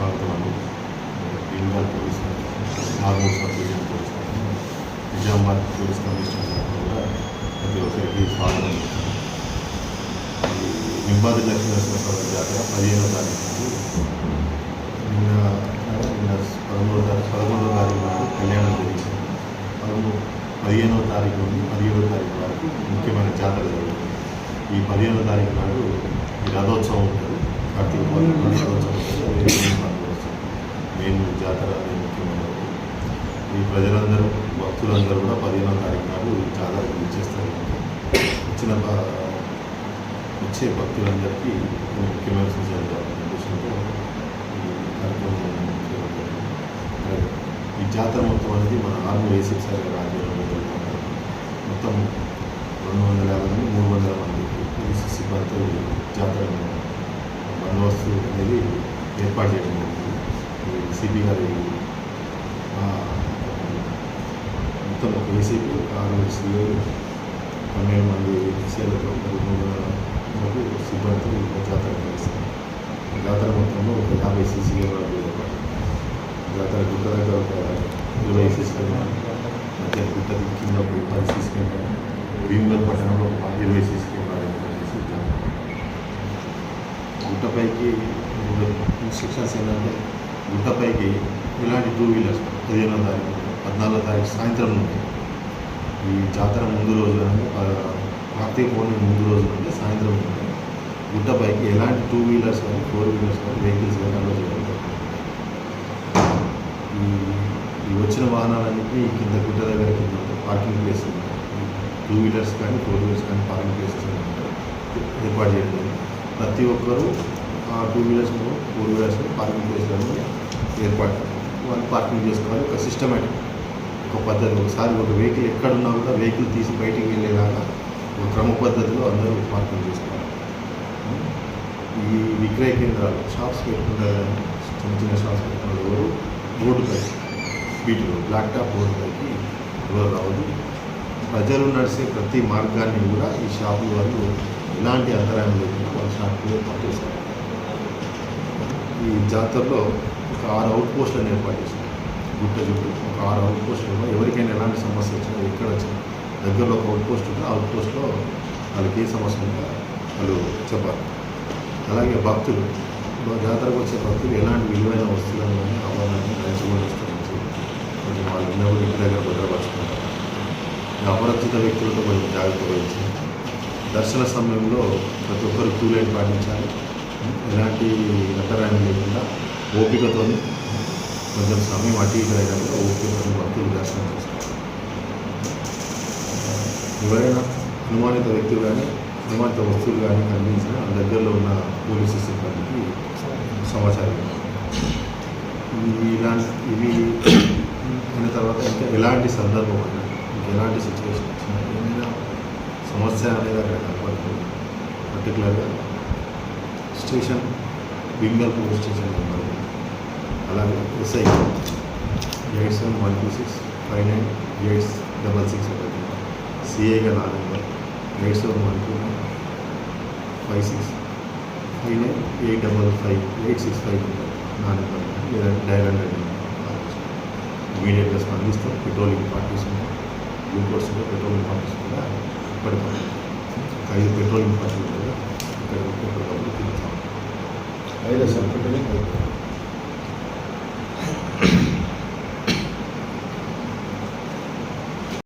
ప్రాంతాలకు Bhimavaram police Nagur sub division Nizamabad police commissioner కూడా ప్రతి ఒక్కరికి స్వాగతం నింబాది లక్ష్మీనరసింహస్వామి జాతర పదిహేనో తారీఖు నిన్న నిన్న పదమూడో తారీఖు పదమూడో తారీఖు వరకు కళ్యాణం జరిగింది. పదమూడు పదిహేనో తారీఖు నుండి పదిహేడో తారీఖు వరకు ముఖ్యమైన జాతర జరుగుతుంది. ఈ పదిహేనో తారీఖు నాడు రథోత్సవం ఉంటుంది. కార్తీక రథోత్సవం ప్రజలందరూ భక్తులందరూ కూడా పదిహేనో తారీఖు నాడు చాలా ఇచ్చేస్తారు వచ్చిన వచ్చే భక్తులందరికీ ముఖ్యమైన సూచనలు ఉద్దేశంతో ఈ జాతర మొత్తం అనేది మన ఆర్మీ ఏసీఎఫ్ సార్ ఆధ్వర్యంలో జరుగుతుంది. మొత్తం రెండు వందల యాభై నుండి మూడు వందల మంది పోలీసు సిబ్బందితో జాతర బందోబస్తు అనేది ఏర్పాటు చేయడం జరిగింది సిపి గారి ఆ, మొత్తం ఒక ఏసీపీ ఆరు సిఐ పన్నెండు మంది ఎస్ఐలతో మరియు మూడు వందల వరకు సిబ్బందితో ఈ జాతర నిర్వహిస్తారు ఈ జాతర మొత్తంలో ఒక యాభై సీసీ కెమెరాలు ఏర్పాటు జాతర గుట్ట దగ్గర ఒక ఇరవై సీసీ కెమెరా మధ్య గుట్ట దిక్కు కింద ఒక పది సీసీ కెమెరా భీమగల్ పట్టణంలో ఒక ఇరవై సీసీ కెమెరాలు ఏర్పాటు చేసి జాతర గుట్టపైకి ఇన్స్ట్రక్షన్స్ ఏంటంటే గుట్టపైకి ఇలాంటి టూ వీలర్స్ పదిహేనో తారీఖు పద్నాలుగో తారీఖు సాయంత్రం నుండి. ఈ జాతర ముందు రోజు అంటే కార్తీక పౌర్ణమి ముందు రోజు నుండి సాయంత్రం నుండి గుట్టపైకి ఎలాంటి టూ వీలర్స్ కానీ ఫోర్ వీలర్స్ కానీ వెహికల్స్ కానీ అలో చేయడం ఈ వచ్చిన వాహనాలన్నింటినీ ఈ కింద గుట్ట దగ్గర కింద పార్కింగ్ ప్లేస్ టూ వీలర్స్ కానీ ఫోర్ వీలర్స్ కానీ పార్కింగ్ ప్లేసెస్ ఏర్పాటు చేయడం ప్రతి ఒక్కరూ ఆ two wheelers four wheelers parking ప్లేస్లను ఏర్పాటు వాళ్ళు పార్కింగ్ చేసుకోవాలి ఒక సిస్టమేటిక్ ఒక పద్ధతి. ఒకసారి ఒక వెహికల్ ఎక్కడున్నా కూడా వెహికల్ తీసి బయటికి వెళ్ళేలాగా ఒక క్రమ పద్ధతిలో అందరూ పార్కింగ్ చేసుకోవాలి. ఈ విక్రయ కేంద్రాలు షాప్స్ పెట్టుకుంటారు చిన్న చిన్న షాప్స్ పెట్టుకున్న ఎవరు? రోడ్డుపై వీటిలో బ్లాక్ టాప్ రోడ్డుపైకి ఎవరు రావద్దు. ప్రజలు నడిచే ప్రతి మార్గాన్ని కూడా ఈ షాపుల వాళ్ళు ఎలాంటి అంతరాయం లేకుండా వాళ్ళ షాపులు ఏర్పాటు చేస్తారు ఈ జాతరలో ఒక ఆరు అవుట్ పోస్టులను ఏర్పాటు చేస్తారు గుట్ట చుట్టూ ఒక ఆరు అవుట్ పోస్టులు ఎవరికైనా ఎలాంటి సమస్య వచ్చినా ఎక్కడ వచ్చినా దగ్గరలో ఒక అవుట్ పోస్ట్ ఉంటే అవుట్ పోస్ట్లో వాళ్ళకి ఏ సమస్య ఉందో వాళ్ళు చెప్పాలి. అలాగే భక్తులు జాతరకు వచ్చే భక్తులు ఎలాంటి విలువైన వస్తువులను కానీ ఆభరణాలను రైతులు వస్తుంది కొంచెం వాళ్ళు ఉన్నప్పుడు ఇంటి దగ్గర భద్రపరచుకుంటారు. అపరిచిత వ్యక్తులతో కొంచెం జాగ్రత్త వహించి దర్శన సమయంలో ప్రతి ఒక్కరు క్యూ లైన్ పాటించాలి. ఎలాంటి అంతరాయం లేకుండా ఓపికతోని కొంచెం సమయం అటు ఇటు అయినా ఓకే ఓపికతో భక్తులు దర్శనం చేసుకోవాలి ఎవరైనా అనుమానిత వ్యక్తులు కానీ అనుమానిత వస్తువులు కానీ కనిపించినా ఆ దగ్గరలో ఉన్న పోలీసు సిబ్బందికి సమాచారం ఇలాంటి ఇవి అయిన తర్వాత ఇంకా ఎలాంటి సందర్భం అయినా ఇంకా ఎలాంటి సిచ్యువేషన్ వచ్చినా ఏమైనా సమస్య అనేది అక్కడ కనపడుతుంది. పర్టికులర్గా station Bhingal police station number అలాగే SI eight seven one two six five nine eight double six ఒకటి సిఐగా నా number eight seven one two nine five six five nine eight double five eight six five నా number లేదా dial hundred ఇమీడియట్గా స్పందిస్తాం patrolling parties ఉన్నాయి glucose కూడా patrolling parties కూడా ఇప్పటికప్పుడు ఒక ఐదు పెట్రోలింగ్ పార్టీలు కూడా ఇక్కడ ఎప్పటికప్పుడు తిరుగుతాం ఐదు సార్